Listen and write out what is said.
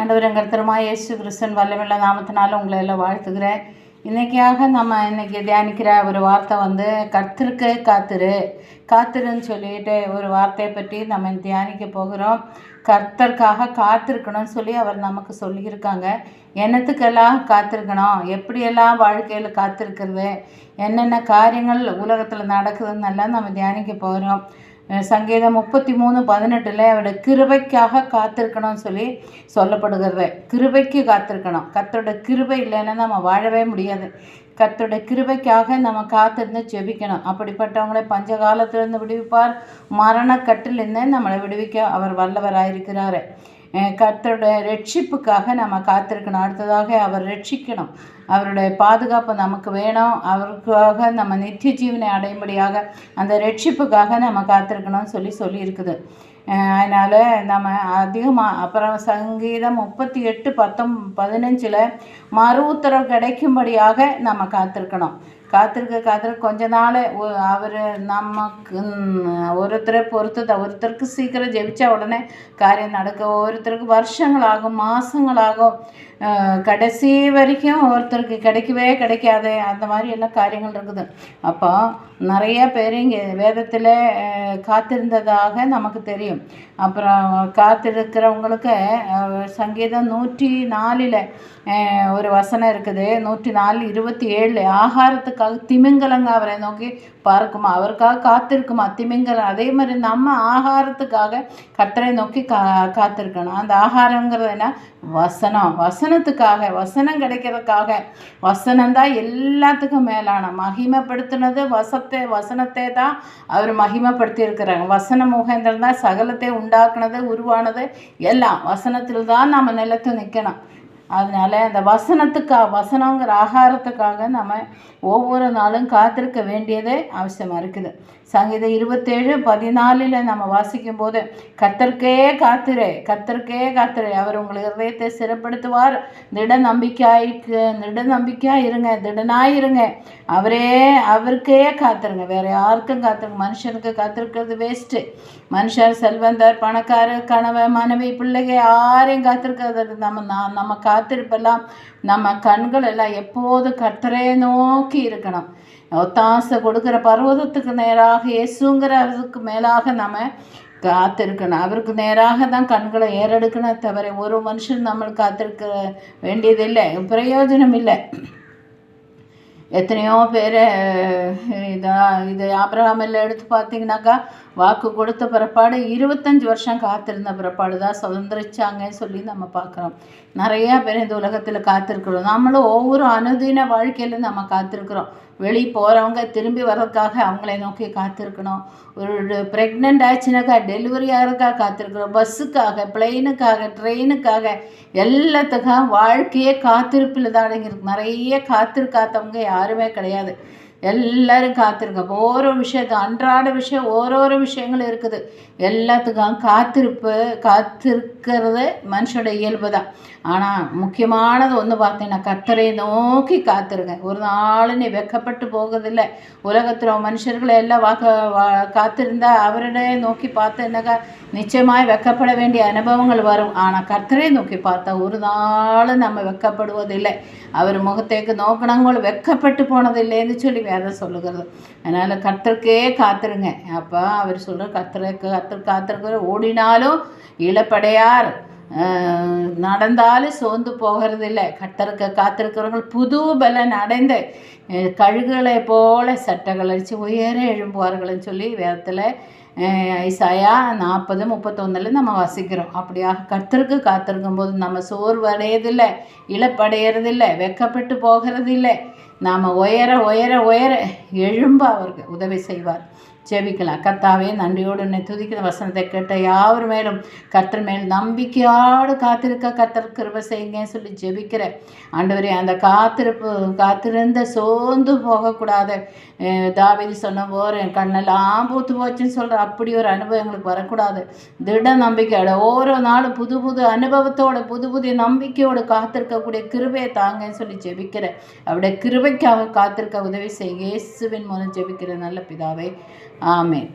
ஆண்டவரங்கர்த்தருமா இயேசு கிறிஸ்தன் வல்லமில்ல நாமத்தினால உங்களை எல்லாம் வாழ்த்துக்கிறேன் இன்றைக்கியாக நம்ம இன்றைக்கி தியானிக்கிற ஒரு வார்த்தை வந்து கர்த்தருக்கு காத்திரு. காத்திருன்னு சொல்லிட்டு ஒரு வார்த்தையை பற்றி நம்ம தியானிக்க போகிறோம். கர்த்தருக்காக காத்திருக்கணும்னு சொல்லி அவர் நமக்கு சொல்லியிருக்காங்க. என்னத்துக்கெல்லாம் காத்திருக்கணும்? எப்படியெல்லாம் வாழ்க்கையில் காத்திருக்கிறது? என்னென்ன காரியங்கள் உலகத்தில் நடக்குதுன்னு எல்லாம் நம்ம தியானிக்க போகிறோம் சங்கீதம் முப்பத்தி மூணு பதினெட்டில் அவருடைய கிருபைக்காக காத்திருக்கணும்னு சொல்லி சொல்லப்படுகிறது. கிருபைக்கு காத்திருக்கணும். கத்தோட கிருபை இல்லைன்னா நம்ம வாழவே முடியாது. கத்தோட கிருபைக்காக நம்ம காத்திருந்து ஜெபிக்கணும். அப்படிப்பட்டவங்களை பஞ்ச காலத்திலிருந்து விடுவிப்பார். மரணக்கட்டிலிருந்து நம்மளை விடுவிக்க அவர் வல்லவராயிருக்கிறாரு. கர்த்தருடைய ரட்சிப்புக்காக நம்ம காத்திருக்கணும். அடுத்ததாக அவர் ரட்சிக்கணும். அவருடைய பாதுகாப்பு நமக்கு வேணும். அவருக்காக நம்ம நித்திய ஜீவனை அடையும்படியாக அந்த ரட்சிப்புக்காக நம்ம காத்திருக்கணும்னு சொல்லி சொல்லியிருக்குது. அதனால் நம்ம அதிகமாக அப்புறம் சங்கீதம் முப்பத்தி எட்டு பத்தொம் பதினஞ்சில் மறு உத்தரவு கிடைக்கும்படியாக நம்ம காத்திருக்கணும். காத்திருக்க காத்திருக்க கொஞ்ச நாள் அவர் நமக்கு ஒருத்தரை பொறுத்து ஒருத்தருக்கு சீக்கிரம் ஜெபிச்சா உடனே காரியம் நடக்க ஒருத்தருக்கு வருஷங்களாகும் மாதங்களாகும் கடைசி வரைக்கும் ஒருத்தருக்கு கிடைக்கவே கிடைக்காது அந்த மாதிரி எல்லாம் காரியங்கள் இருக்குது. அப்போ நிறைய பேர் இங்கே வேதத்தில் காத்திருந்ததாக நமக்கு தெரியும். அப்புறம் காத்திருக்கிறவங்களுக்கு சங்கீதம் நூற்றி நாலில் ஒரு வசனம் இருக்குது. நூற்றி நாலு இருபத்தி ஏழு ஆகாரத்துக்காக திமிங்கலங்க அவரை நோக்கி பார்க்குமா? அவருக்காக காத்திருக்குமா? திமிங்கலம். அதே மாதிரி நம்ம ஆகாரத்துக்காக கத்தரை நோக்கி கா காத்திருக்கணும். அந்த ஆகாரங்கிறது என்ன? வசனம் வசனத்துக்காக வசனம் கிடைக்கிறதுக்காக வசனம்தான் எல்லாத்துக்கும் மேலான. மகிமைப்படுத்தினது வசத்தை வசனத்தை தான் அவர் மகிமைப்படுத்தி இருக்கிறாங்க வசன முகேந்திரன் தான் சகலத்தை உண்டாக்குனது உருவானது எல்லாம் வசனத்தில் தான் நம்ம நிலத்து நிற்கணும் அதனால் அந்த வசனத்துக்காக வசனங்கிற ஆகாரத்துக்காக நம்ம ஒவ்வொரு நாளும் காத்திருக்க வேண்டியது அவசியமாக இருக்குது. சங்கீதம் இருபத்தேழு பதினாலில் நம்ம வாசிக்கும் போது கத்தருக்கே காத்திரே கத்தருக்கே காத்திரே. அவர் உங்களை இதயத்தை சிறப்படுத்துவார். திட நம்பிக்கையாயிருக்கு திட நம்பிக்கையாக இருங்க திடனாக இருங்க அவரே அவருக்கே காத்துருங்க. வேறு யாருக்கும் காத்துருங்க. மனுஷனுக்கு காத்திருக்கிறது வேஸ்ட்டு மனுஷர் செல்வந்தர் பணக்காரர் கணவன் மனைவி பிள்ளைங்க யாரையும் காத்திருக்கிறது. நம்ம நான் நம்ம கா காத்திருப்பெல்லாம் நம்ம கண்கள் எல்லாம் எப்போதும் கர்த்தரே நோக்கி இருக்கணும். ஒத்தாசை கொடுக்குற பர்வதத்துக்கு நேராக இயேசுங்கிறதுக்கு மேலாக நம்ம காத்திருக்கணும். அவருக்கு நேராக தான் கண்களை ஏறெடுக்கணும் தவிர ஒரு மனுஷன் நம்ம காத்திருக்க வேண்டியதில்லை. பிரயோஜனம் இல்லை எத்தனையோ பேர் இதாக இது ஆபிரகாமில் எடுத்து பார்த்தீங்கன்னாக்கா வாக்கு கொடுத்த பிறப்பாடு இருபத்தஞ்சி வருஷம் காத்திருந்த பிறப்பாடு தான். சுதந்திரிச்சாங்கன்னு சொல்லி நம்ம பார்க்குறோம். நிறையா பேர் இந்த உலகத்தில் காத்திருக்கிறோம். நம்மளும் ஒவ்வொரு அனுதின வாழ்க்கையிலும் நம்ம காத்திருக்கிறோம். வெளியே போகிறவங்க திரும்பி வர்றதுக்காக அவங்கள நோக்கி காத்திருக்கணும். ஒரு ப்ரெக்னென்ட் ஆச்சுனாக்கா டெலிவரி ஆகிறதுக்காக காத்திருக்கிறோம். பஸ்ஸுக்காக பிளெயினுக்காக ட்ரெயினுக்காக எல்லாத்துக்காக வாழ்க்கையே காத்திருப்பில் தான் அடங்கியிருக்கு. நிறைய காத்திருக்காதவங்க யாருமே கிடையாது. எல்லாரும் காத்திருக்க ஓரோ விஷயத்து அன்றாட விஷயம் ஓரோரோ விஷயங்கள் இருக்குது. எல்லாத்துக்கும் காத்திருப்பு காத்திருக்கிறது மனுஷோட இயல்பு தான். ஆனால் முக்கியமானது ஒன்று பார்த்தீங்கன்னா கத்தரை நோக்கி காத்திருங்க. ஒரு நாள் நீ வெக்கப்பட்டு போகிறதில்ல. உலகத்தில் மனுஷர்களை எல்லாம் வாக்க வா காத்திருந்தா அவரிடையே நோக்கி பார்த்து என்னக்கா நிச்சயமாய் வெக்கப்பட வேண்டிய அனுபவங்கள் வரும். ஆனால் கர்த்தரை நோக்கி பார்த்தா ஒரு நாள் நம்ம வெக்கப்படுவதில்லை. அவர் முகத்தேக்கு நோக்கினவங்களும் வெக்கப்பட்டு போனதில்லைன்னு சொல்லி வேதம் சொல்லுகிறது. அதனால் கத்தருக்கே காத்துருங்க. அப்போ அவர் சொல்கிற கத்தருக்கு கத்தர் காத்திருக்கிற ஓடினாலும் இளப்படையார் நடந்தாலும் சோர்ந்து போகிறதில்லை. கத்தருக்கு காத்திருக்கிறவங்க புது பலன் அடைந்து கழுகுகளை போல சட்டைகள் அடித்து உயர எழும்புவார்கள்னு சொல்லி வேதத்தில் ஐசாயா நாற்பது முப்பத்தொன்னில் நம்ம வசிக்கிறோம். அப்படியாக கர்த்தருக்கு காத்திருக்கும் போது நம்ம சோர்வு அடையதில்லை இழப்படையிறதில்லை வெக்கப்பட்டு போகிறதில்லை. நாம் உயர உயர உயர எழும்ப அவருக்கு உதவி செய்வார். ஜெபிக்கலாம் கர்த்தாவே நன்றியோடு உன்னை துதிக்கிற வசனத்தை கேட்ட யாவர் மேலும் கர்த்தர் மேல் நம்பிக்கையோடு காத்திருக்க கர்த்தர் கிருப செய்யுங்க சொல்லி ஜெபிக்கிறேன் ஆண்டவரே அந்த காத்திருப்பு காத்திருந்த சோர்ந்து போகக்கூடாது. தாவிதி சொன்ன போர் என் கண்ணெல்லாம் பூத்து போச்சுன்னு சொல்கிற அப்படி ஒரு அனுபவம் எங்களுக்கு வரக்கூடாது. திட நம்பிக்கையோட ஓரோ நாளும் புது புது அனுபவத்தோட புது புது நம்பிக்கையோடு காத்திருக்கக்கூடிய கிருபையை தாங்கன்னு சொல்லி ஜெபிக்கிறேன் அவருடைய கிருபைக்காக காத்திருக்க உதவி செய்ய இயேசுவின் மூலம் ஜெபிக்கிற நல்ல பிதாவை Amén.